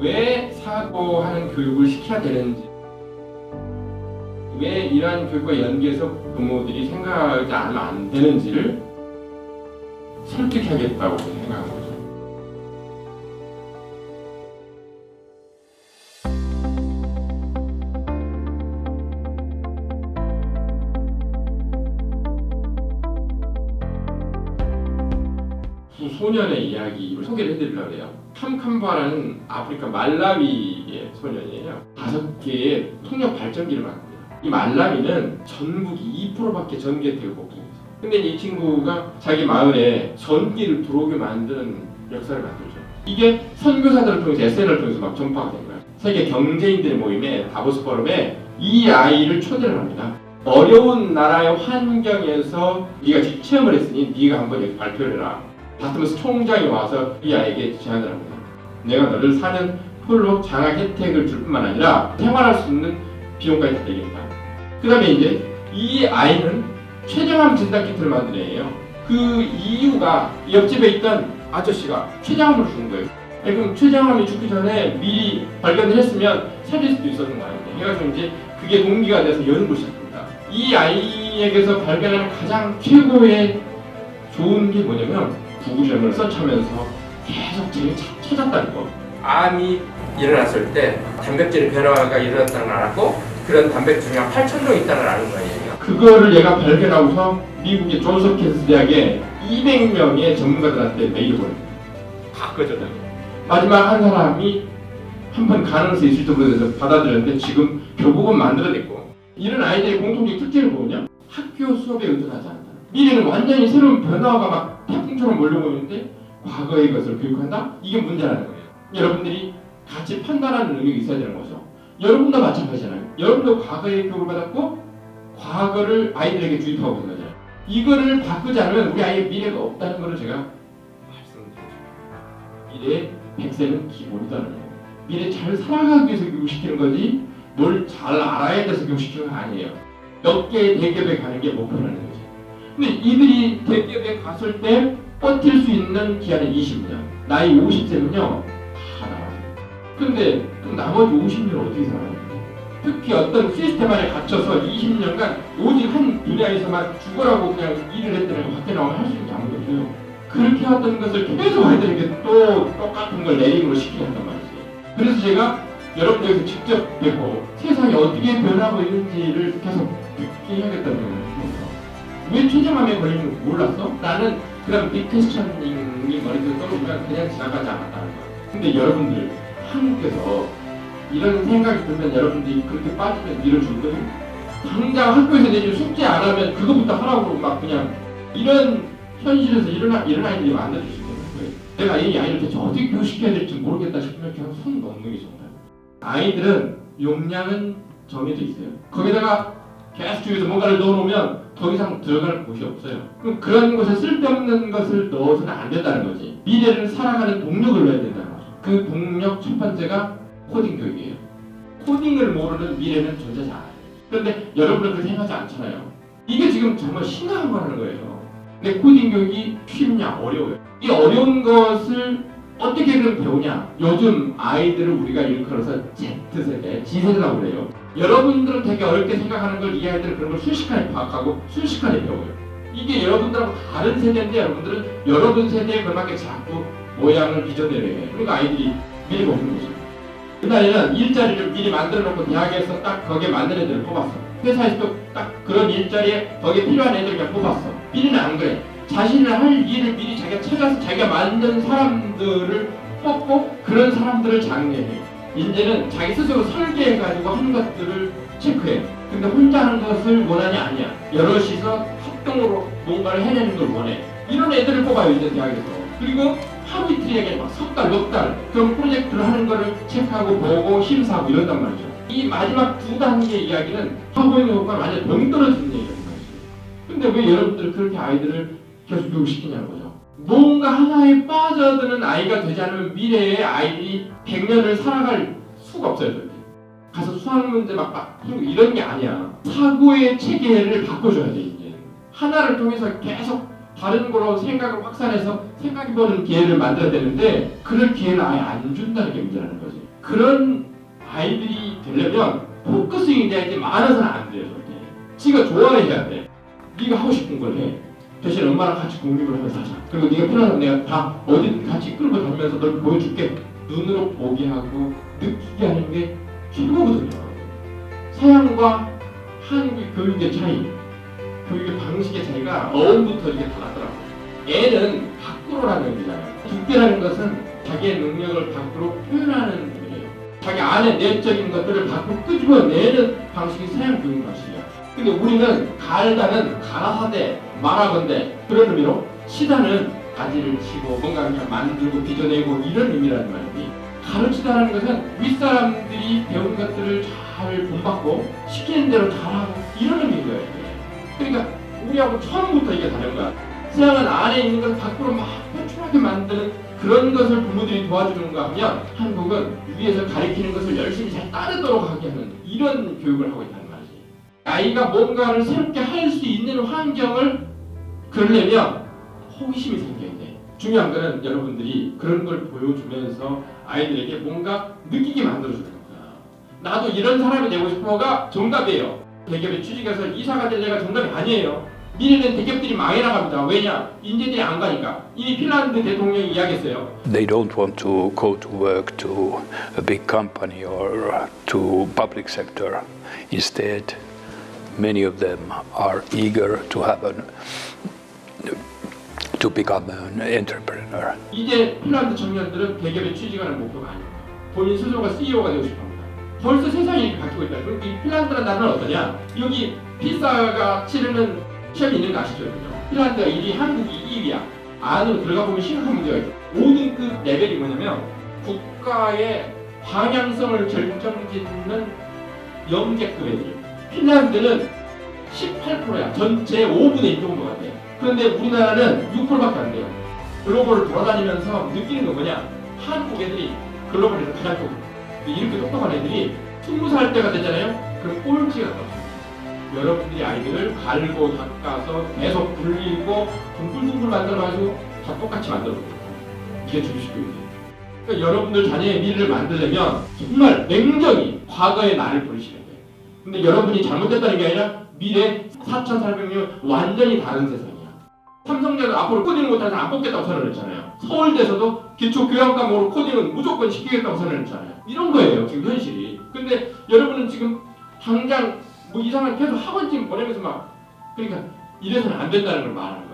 왜 사고하는 교육을 시켜야 되는지 왜 이러한 교육과 연계해서 부모들이 생각하지 않으면 안 되는지를 설득하겠다고 생각한 거죠. 두 소년의 이야기를 소개를 해드리려고 해요. 캄캄바라는 아프리카 말라위의 소년이에요. 다섯 개의 통역 발전기를 만듭니다. 이 말라위는 전국 2%밖에 전기가 되고 없습니다. 근데 이 친구가 자기 마을에 전기를 들어오게 만드는 역사를 만들죠. 이게 선교사들을 통해서 SN을 통해서 막 전파가 된 거예요. 세계 경제인들의 모임에 다보스 포럼에 이 아이를 초대를 합니다. 어려운 나라의 환경에서 네가 체험을 했으니 네가 한번 여기 발표를 해라. 다트머스 총장이 와서 이 아이에게 제안을 합니다. 내가 너를 사는 폴로 장학 혜택을 줄 뿐만 아니라 생활할 수 있는 비용까지 다 내겠다. 그 다음에 이제 이 아이는 췌장암 진단 키트를 만든 애예요. 그 이유가 옆집에 있던 아저씨가 췌장암을 주는 거예요. 아니, 그럼 췌장암이 죽기 전에 미리 발견을 했으면 살릴 수도 있었는 거 아니에요. 해가지고 이제 그게 동기가 돼서 연구를 시작합니다. 이 아이에게서 발견하는 가장 최고의 좋은 게 뭐냐면 구글을 서치하면서 계속 제일 차- 찾았다는 거. 암이 일어났을 때 단백질 변화가 일어났다는 걸 알았고 그런 단백질 중에 8천 종 있다는 걸 아는 거예요. 그거를 얘가 발견하고서 미국의 존스 홉킨스 대학에 200명의 전문가들한테 메일을 보냅니다. 다 꺼져요. 마지막 한 사람이 한 번 가능성이 있을 정도로 돼서 받아들였는데 지금 결국은 만들어냈고 이런 아이들의 공통적 특징을 보면요. 학교 수업에 의존하지 않는다. 미래는 완전히 새로운 변화가 막 태풍처럼 몰려오는데 과거의 것을 교육한다? 이게 문제라는 거예요. 여러분들이 같이 판단하는 능력이 있어야 되는 거죠. 여러분도 마찬가지잖아요. 여러분도 과거의 교육을 받았고 과거를 아이들에게 주입하고 있는 거잖아요. 이거를 바꾸지 않으면 우리 아이의 미래가 없다는 것을 제가 말씀드립니다. 미래 100세는 기본이다는 거예요. 미래 잘 살아가기 위해서 교육시키는 거지 뭘 잘 알아야 돼서 교육시키는 거 아니에요. 몇 개의 대기업에 가는 게 목표라는 거죠. 근데 이들이 대기업에 갔을 때 버틸 수 있는 기한은 20년. 나이 50세면요 다 나와요. 근데 그럼 나머지 50년 어떻게 살아요? 특히 어떤 시스템 안에 갇혀서 20년간 오직 한 분야에서만 죽어라고 그냥 일을 했더니 밖에 나오면 할 수 있는 게 아무도 없어요. 그렇게 하던 것을 계속 아이들에게 또 똑같은 걸 내림으로 시키게 한단 말이지. 그래서 제가 여러분들에게 직접 뵙고 세상이 어떻게 변하고 있는지를 계속 듣게 해야겠다는 거예요. 왜 최저암에 걸리는 거 몰랐어? 나는 그런 빅퀘스천이 머릿속에 떠오르면 그냥 지나가지 않았다는 거야. 근데 여러분들 한국에서 이런 생각이 들면 여러분들이 그렇게 빠지면 밀어줄 거예요? 당장 학교에서 내준 숙제 안 하면 그거부터 하라고 막 그냥 이런 현실에서 아이들이 만들어질 수 있는 거예요. 내가 이 아이를 어떻게 교육시켜야 될지 모르겠다 싶으면 그냥 손 넣는 게 좋아요. 아이들은 용량은 정해져 있어요. 거기다가 계속 주위에서 뭔가를 넣어놓으면 더 이상 들어갈 곳이 없어요. 그럼 그런 곳에 쓸데없는 것을 넣어서는 안 된다는 거지. 미래를 살아가는 동력을 넣어야 된다는 거죠. 그 동력 첫 번째가 코딩 교육이에요. 코딩을 모르는 미래는 존재하지 않아요. 그런데 여러분은 그렇게 생각하지 않잖아요. 이게 지금 정말 심각한 거라는 거예요. 근데 코딩 교육이 쉽냐 어려워요. 이 어려운 것을 어떻게든 배우냐? 요즘 아이들을 우리가 일컬어서 Z세대, G세대라고 그래요. 여러분들은 되게 어렵게 생각하는 걸이 아이들은 그런 걸 순식간에 파악하고 순식간에 배워요. 이게 여러분들하고 다른 세대인데 여러분들은 여러분 세대에 걸맞게 자꾸 모양을 빚어내려요. 그러니까 아이들이 미래가 없는 거죠. 옛날에는 일자리를 미리 만들어 놓고 대학에서 딱 거기에 맞는 애들을 뽑았어. 회사에서도 딱 그런 일자리에 거기에 필요한 애들 그냥 뽑았어. 미리는 안 그래. 자신을 할 일을 미리 자기가 찾아서 자기가 만든 사람들을 뽑고 그런 사람들을 장려해. 이제는 자기 스스로 설계해가지고 하는 것들을 체크해. 근데 혼자 하는 것을 원하냐 아니야. 여럿이서 합동으로 뭔가를 해내는 걸 원해. 이런 애들을 뽑아요 이제 대학에서. 그리고 하루 이틀에게 막석 달, 몇달 그런 프로젝트를 하는 거를 체크하고 보고 심사하고 이런단 말이죠. 이 마지막 두 단계 이야기는 화보의 효과가 완전 병 떨어지는 얘기라는 거죠. 근데 왜 여러분들 그렇게 아이들을 계속 교육시키냐는 거죠. 뭔가 하나에 빠져드는 아이가 되지 않으면 미래의 아이들이 100년을 살아갈 수가 없어요. 절대. 가서 수학 문제 막, 막 풀고 이런 게 아니야. 사고의 체계를 바꿔줘야 돼 이제. 하나를 통해서 계속 다른 거로 생각을 확산해서 생각해보는 기회를 만들어야 되는데 그럴 기회를 아예 안 준다는 게 문제라는 거지. 그런 아이들이 되려면 포커싱이 돼야지 많아서는 안 돼요. 절대. 지가 좋아해야 돼. 네가 하고 싶은 걸 해. 대신 엄마랑 같이 독립을 하면서 하자. 그리고 네가 필요하면 내가 다 어디든 같이 끌고 다니면서 널 보여줄게. 눈으로 보게 하고 느끼게 하는 게 최고거든요. 서양과 한국의 교육의 차이, 교육의 방식의 차이가 어음부터 이게 달랐더라고요. 애는 밖으로라는 의미잖아요. 국대라는 것은 자기의 능력을 밖으로 표현하는 의미예요. 자기 안에 내적인 것들을 밖으로 끄집어내는 방식이 서양 교육 방식이에요. 근데 우리는 갈다는 가라사대, 말하건대 그런 의미로 치다는 가지를 치고 뭔가 그냥 만들고 빚어내고 이런 의미라는 말이지. 가르치다라는 것은 윗사람들이 배운 것들을 잘 본받고 시키는 대로 잘하고 이런 의미인 거예요. 그러니까 우리하고 처음부터 이게 다른 거야. 서양은 안에 있는 걸 밖으로 막 표출하게 만드는 그런 것을 부모들이 도와주는가 하면 한국은 위에서 가리키는 것을 열심히 잘 따르도록 하게 하는 이런 교육을 하고 말이지. 아이가 뭔가를 새롭게 할 수 있는 환경을 그러려면 호기심이 생겨야 돼. 중요한 거는 여러분들이 그런 걸 보여주면서 아이들에게 뭔가 느끼게 만들어주는 거야. 나도 이런 사람이 되고 싶어가 정답이에요. 대기업에 취직해서 이사가 될래가 정답이 아니에요. 미래는 대기업들이 망해 나갑니다. 왜냐? 인재들이 안 가니까. 이미 핀란드 대통령이 이야기했어요. They don't want to go to work to a big company or to public sector. Instead, many of them are eager to have an to become an entrepreneur. 이제 핀란드 청년들은 대기업에 취직하는 목표가 아닙니다. 본인 스스로가 CEO가 되고 싶어합니다. 벌써 세상이 이렇게 바뀌고 있다. 그럼 이 핀란드라는 나라는 어떠냐? 여기 피사가 치르는 시험이 있는 거 아시죠? 핀란드가 1위, 한국이 2위야. 안으로 들어가 보면 심각한 문제가 있죠. 5등급 레벨이 뭐냐면 국가의 방향성을 결정짓는 영재급 애들이에요. 핀란드는 18%야. 전체 5분의 1 정도가 돼. 그런데 우리나라는 6%밖에 안 돼요. 글로벌을 돌아다니면서 느끼는 건 뭐냐? 한국 애들이 글로벌에서 가장 좋고 이렇게 똑똑한 애들이 20살 때가 되잖아요? 그럼 꼴찌가 떠요. 여러분들이 아이들을 갈고 닦아서 계속 굴리고 둥글둥글 만들어가지고 다 똑같이 만들어버려요. 이게 주식 교육이에요. 그러니까 여러분들 자녀의 미래를 만들려면 정말 냉정히 과거의 나를 버리셔야 돼요. 근데 여러분이 잘못됐다는 게 아니라 미래 4,400년 완전히 다른 세상이야. 삼성전자 앞으로 코딩을 사람 안 뽑겠다고 선언 했잖아요. 서울대에서도 기초 교양 과목으로 코딩은 무조건 시키겠다고 선언 했잖아요. 이런 거예요 지금 현실이. 근데 여러분은 지금 당장 뭐 이상한 계속 학원집 보내면서 막 그러니까 이래서는 안 된다는 걸 말하는 거예요.